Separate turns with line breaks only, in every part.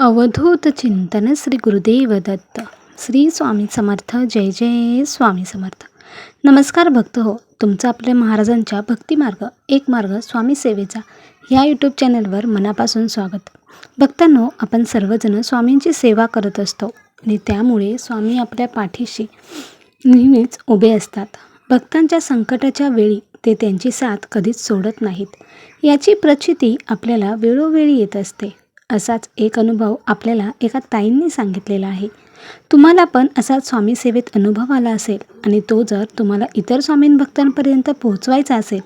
अवधूत चिंतन श्री गुरुदेव दत्त. श्री स्वामी समर्थ. जय जय स्वामी समर्थ. नमस्कार भक्त हो. तुमचं आपल्या महाराजांच्या भक्तिमार्ग एक मार्ग स्वामी सेवेचा ह्या यूट्यूब चॅनलवर मनापासून स्वागत. भक्तांनो आपण सर्वजण स्वामींची सेवा करत असतो आणि त्यामुळे स्वामी आपल्या पाठीशी नेहमीच उभे असतात. भक्तांच्या संकटाच्या वेळी ते त्यांची साथ कधीच सोडत नाहीत. याची प्रचिती आपल्याला वेळोवेळी येत असते. असाच एक अनुभव आपल्याला एका ताईंनी सांगितलेला आहे. तुम्हाला पण असा स्वामी सेवेत अनुभव आला असेल आणि तो जर तुम्हाला इतर स्वामीं भक्तांपर्यंत पोहोचवायचा असेल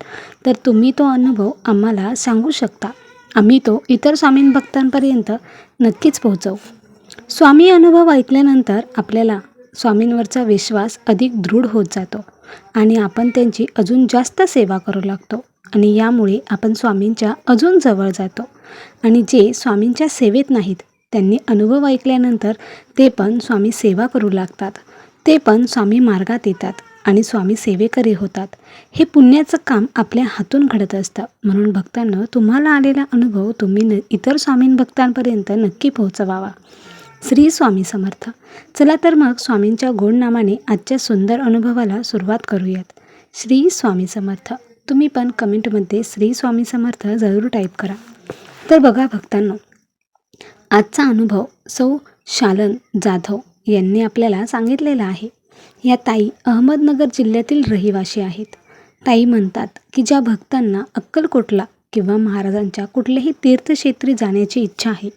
तर तुम्ही तो अनुभव आम्हाला सांगू शकता. आम्ही तो इतर स्वामीं भक्तांपर्यंत नक्कीच पोहोचवू. स्वामी अनुभव ऐकल्यानंतर आपल्याला स्वामींवरचा विश्वास अधिक दृढ होत जातो आणि आपण त्यांची अजून जास्त सेवा करू लागतो. आणि यामुळे आपण स्वामींच्या अजून जवळ जातो. आणि जे स्वामींच्या सेवेत नाहीत त्यांनी अनुभव ऐकल्यानंतर ते पण स्वामी सेवा करू लागतात. ते पण स्वामी मार्गात येतात आणि स्वामी सेवेकरी होतात. हे पुण्याचं काम आपल्या हातून घडत असतं. म्हणून भक्तांना तुम्हाला आलेला अनुभव तुम्ही न इतर स्वामीं भक्तांपर्यंत नक्की पोहोचवावा. श्री स्वामी समर्थ. चला तर मग स्वामींच्या गोड नामाने आजच्या सुंदर अनुभवाला सुरुवात करूयात. श्री स्वामी समर्थ. तुम्ही पण कमेंटमध्ये श्री स्वामी समर्थ जरूर टाईप करा. तर बघा भक्तांनो आजचा अनुभव सौ शालन जाधव यांनी आपल्याला सांगितलेला आहे. या ताई अहमदनगर जिल्ह्यातील रहिवासी आहेत. ताई म्हणतात की ज्या भक्तांना अक्कलकोटला किंवा महाराजांच्या कुठल्याही तीर्थक्षेत्री जाण्याची इच्छा आहे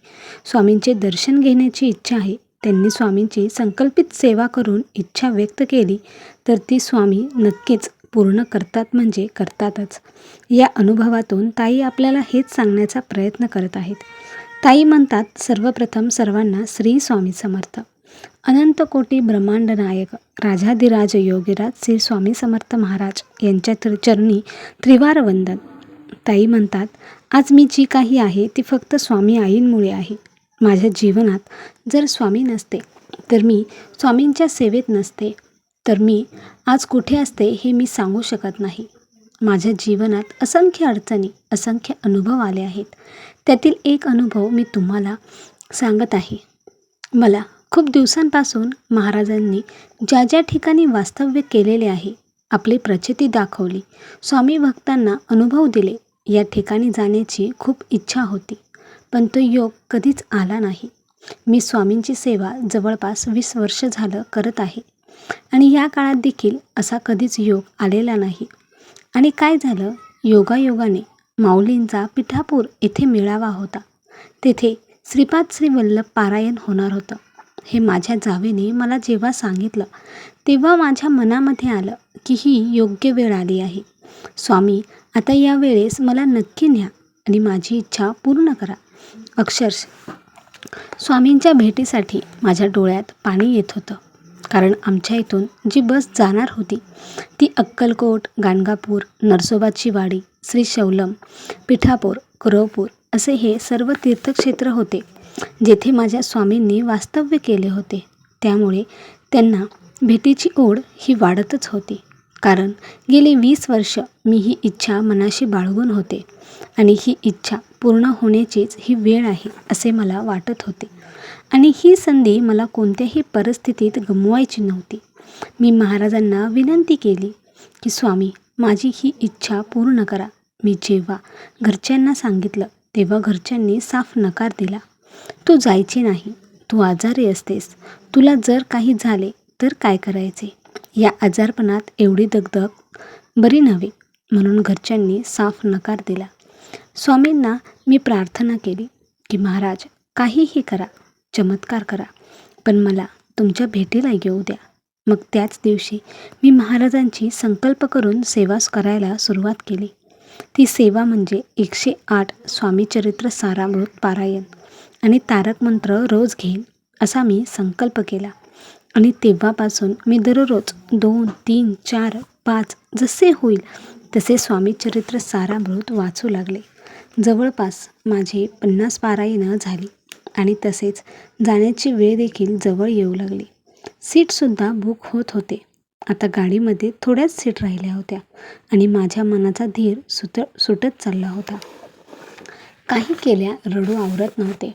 स्वामींचे दर्शन घेण्याची इच्छा आहे त्यांनी स्वामींची संकल्पित सेवा करून इच्छा व्यक्त केली तर ती स्वामी नक्कीच पूर्ण करतात म्हणजे करतातच. या अनुभवातून ताई आपल्याला हेच सांगण्याचा प्रयत्न करत आहेत. ताई म्हणतात सर्वप्रथम सर्वांना श्री स्वामी समर्थ. अनंत कोटी ब्रह्मांड नायक राजाधिराज योगीराज श्री स्वामी समर्थ महाराज यांच्या त्रि चरणी त्रिवार वंदन. ताई म्हणतात आज मी जी काही आहे ती फक्त स्वामी आईंमुळे आहे. माझ्या जीवनात जर स्वामी नसते तर मी स्वामींच्या सेवेत नसते. तर मी आज कुठे असते हे मी सांगू शकत नाही. माझ्या जीवनात असंख्य अडचणी असंख्य अनुभव आले आहेत. त्यातील एक अनुभव मी तुम्हाला सांगत आहे. मला खूप दिवसांपासून महाराजांनी ज्या ज्या ठिकाणी वास्तव्य केलेले आहे आपली प्रचिती दाखवली स्वामी भक्तांना अनुभव दिले या ठिकाणी जाण्याची खूप इच्छा होती. पण तो योग कधीच आला नाही. मी स्वामींची सेवा जवळपास वीस वर्ष झालं करत आहे. आणि या काळात देखील असा कधीच योग आलेला नाही. आणि काय झालं? योगायोगाने माऊलींचा पिठापूर येथे मेळावा होता. तेथे श्रीपाद श्री वल्लभ पारायण होणार होतं. हे माझ्या जावेने मला जेव्हा सांगितलं तेव्हा माझ्या मनामध्ये आलं की ही योग्य वेळ आली आहे. स्वामी आता या वेळेस मला नक्की न्या आणि माझी इच्छा पूर्ण करा. अक्षरश स्वामींच्या भेटीसाठी माझ्या डोळ्यात पाणी येत होतं. कारण आमच्या इथून जी बस जाणार होती ती अक्कलकोट गाणगापूर नरसोबाची वाडी श्री शौलम पिठापूर कुरवपूर असे हे सर्व तीर्थक्षेत्र होते जेथे माझ्या स्वामींनी वास्तव्य केले होते. त्यामुळे त्यांना भेटीची ओढ ही वाढतच होती. कारण गेली वीस वर्ष मी ही इच्छा मनाशी बाळगून होते आणि ही इच्छा पूर्ण होण्याचीच ही वेळ आहे असे मला वाटत होते. आणि ही संधी मला कोणत्याही परिस्थितीत गमवायची नव्हती. मी महाराजांना विनंती केली की स्वामी माझी ही इच्छा पूर्ण करा. मी जेव्हा घरच्यांना सांगितलं तेव्हा घरच्यांनी साफ नकार दिला. तू जायचे नाही तू आजारी असतेस. तुला जर काही झाले तर काय करायचे या आजारपणात एवढी दगदग बरी नव्हे म्हणून घरच्यांनी साफ नकार दिला. स्वामींना मी प्रार्थना केली की महाराज काहीही करा. चमत्कार करा. पण मला तुमच्या भेटीला येऊ द्या. मग त्याच दिवशी मी महाराजांची संकल्प करून सेवा करायला सुरुवात केली. ती सेवा म्हणजे एकशे आठ स्वामीचरित्र सारामृत पारायण आणि तारक मंत्र रोज घेईन असा मी संकल्प केला. आणि तेव्हापासून मी दररोज दोन तीन चार पाच जसे होईल तसे स्वामीचरित्र सारामृत वाचू लागले. जवळपास माझे पन्नास पारायणं झाली. आणि तसेच जाण्याची वेळ देखील जवळ येऊ लागली. सीटसुद्धा बुक होत होते. आता गाडीमध्ये थोड्याच सीट राहिल्या होत्या आणि माझ्या मनाचा धीर सुट सुटत चालला होता. काही केल्या रडू आवरत नव्हते.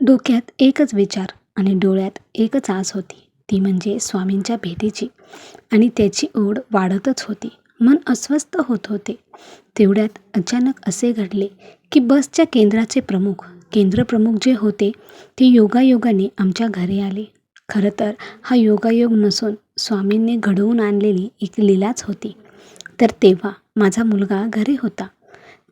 डोक्यात एकच विचार आणि डोळ्यात एकच आस होती. ती म्हणजे स्वामींच्या भेटीची. आणि त्याची ओढ वाढतच होती. मन अस्वस्थ होत होते. तेवढ्यात अचानक असे घडले की बसच्या केंद्राचे प्रमुख केंद्रप्रमुख जे होते ते योगायोगाने आमच्या घरी आले. खरं तर हा योगायोग नसून स्वामींनी घडवून आणलेली एक लीलाच होती. तर तेव्हा माझा मुलगा घरी होता.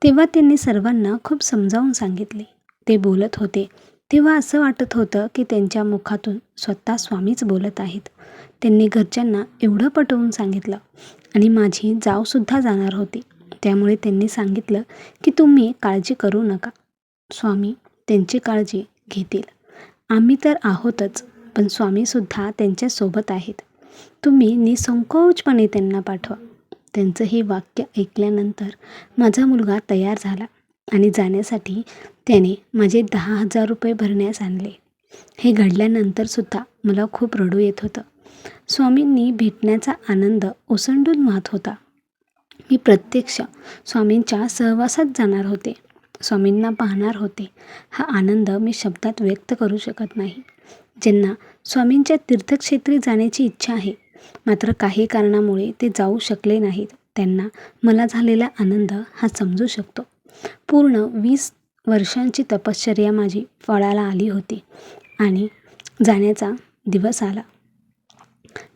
तेव्हा त्यांनी सर्वांना खूप समजावून सांगितले. ते बोलत होते. तेव्हा असं वाटत होतं की त्यांच्या मुखातून स्वतः स्वामीच बोलत आहेत. त्यांनी घरच्यांना एवढं पटवून सांगितलं आणि माझी जावसुद्धा जाणार होती. त्यामुळे त्यांनी सांगितलं की तुम्ही काळजी करू नका. स्वामी त्यांची काळजी घेतील. आम्ही तर आहोतच पण स्वामीसुद्धा त्यांच्यासोबत आहेत. तुम्ही निसंकोचपणे त्यांना पाठवा. त्यांचं हे वाक्य ऐकल्यानंतर माझा मुलगा तयार झाला आणि जाण्यासाठी त्याने माझे दहा हजार रुपये भरण्यास आणले. हे घडल्यानंतरसुद्धा मला खूप रडू येत होतं. स्वामींनी भेटण्याचा आनंद ओसंडून वाहत होता. मी प्रत्यक्ष स्वामींच्या सहवासात जाणार होते. स्वामींना पाहणार होते. हा आनंद मी शब्दात व्यक्त करू शकत नाही. ज्यांना स्वामींच्या तीर्थक्षेत्री जाण्याची इच्छा आहे मात्र काही कारणामुळे ते जाऊ शकले नाहीत त्यांना मला झालेला आनंद हा समजू शकतो. पूर्ण वीस वर्षांची तपश्चर्या माझी फळाला आली होती आणि जाण्याचा दिवस आला.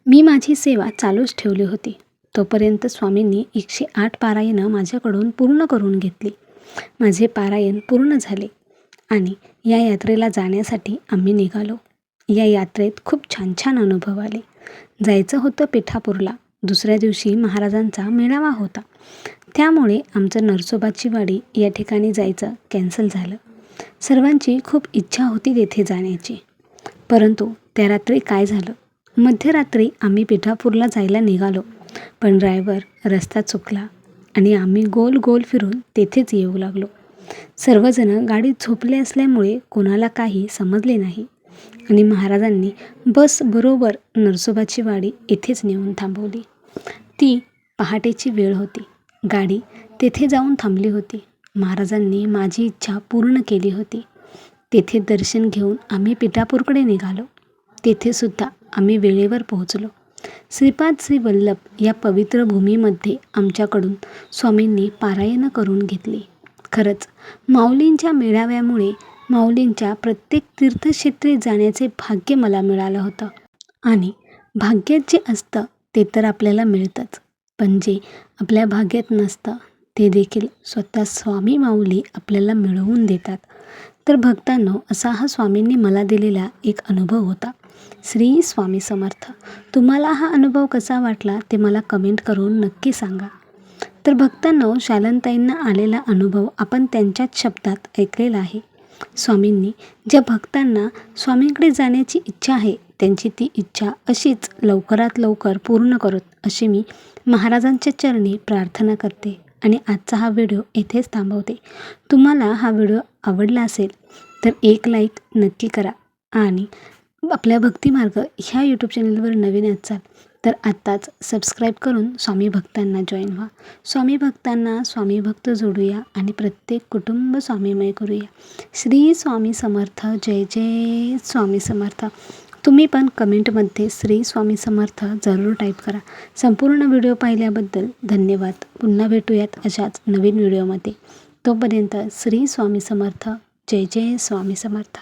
मी माझी सेवा चालूच ठेवली होती. तोपर्यंत स्वामींनी एकशे आठ पारायणं माझ्याकडून पूर्ण करून घेतली. माझे पारायण पूर्ण झाले आणि या यात्रेला जाण्यासाठी आम्ही निघालो. या यात्रेत खूप छान छान अनुभव आले. जायचं होतं पिठापूरला. दुसऱ्या दिवशी महाराजांचा मेळावा होता. त्यामुळे आमचं नरसोबाची वाडी या ठिकाणी जायचं कॅन्सल झालं. सर्वांची खूप इच्छा होती तेथे जाण्याची. परंतु त्या रात्री काय झालं? मध्यरात्री आम्ही पिठापूरला जायला निघालो. पण ड्रायव्हर रस्ता चुकला. आणि आम्ही गोल गोल फिरून तेथेच येऊ लागलो. सर्वजण गाडीत झोपले असल्यामुळे कोणाला काही समजले नाही आणि महाराजांनी बस बरोबर नरसोबाची वाडी येथेच नेऊन थांबवली. ती पहाटेची वेळ होती. गाडी तेथे जाऊन थांबली होती. महाराजांनी माझी इच्छा पूर्ण केली होती. तेथे दर्शन घेऊन आम्ही पिठापूरकडे निघालो. तेथेसुद्धा आम्ही वेळेवर पोहोचलो. श्रीपाद श्री वल्लभ या पवित्र भूमीमध्ये आमच्याकडून स्वामींनी पारायणं करून घेतली. खरंच माऊलींच्या मेळाव्यामुळे माऊलींच्या प्रत्येक तीर्थक्षेत्री जाण्याचे भाग्य मला मिळालं होतं. आणि भाग्यात जे असतं ते तर आपल्याला मिळतंच. पण जे आपल्या भाग्यात नसतं ते देखील स्वतः स्वामी माऊली आपल्याला मिळवून देतात. तर भक्तांनो असा हा स्वामींनी मला दिलेला एक अनुभव होता. श्री स्वामी समर्थ तुम्हाला हा अनुभव कसा वाटला ते मला कमेंट करून नक्की सांगा. तर भक्तांनो शालनताईंना आलेला अनुभव आपण त्यांच्याच शब्दात ऐकलेला आहे. स्वामींनी ज्या भक्तांना स्वामींकडे जाण्याची इच्छा आहे त्यांची ती इच्छा अशीच लवकरात लवकर पूर्ण करत अशी मी महाराजांच्या चरणी प्रार्थना करते. आणि आजचा हा व्हिडिओ येथेच थांबवते. तुम्हाला हा व्हिडिओ आवडला असेल तर एक लाईक नक्की करा. आणि आपल्या भक्तिमार्ग ह्या यूट्यूब चॅनलवर नवीन असाल तर आत्ताच सबस्क्राईब करून स्वामी भक्तांना जॉईन व्हा. स्वामी भक्तांना स्वामी भक्त जोडूया आणि प्रत्येक कुटुंब स्वामीमय करूया. श्री स्वामी समर्थ जय जय स्वामी समर्थ. तुम्ही पण कमेंटमध्ये श्री स्वामी समर्थ जरूर टाईप करा. संपूर्ण व्हिडिओ पाहिल्याबद्दल धन्यवाद. पुन्हा भेटूयात अशाच नवीन व्हिडिओमध्ये तोपर्यंत श्री स्वामी समर्थ. जय जय स्वामी समर्थ.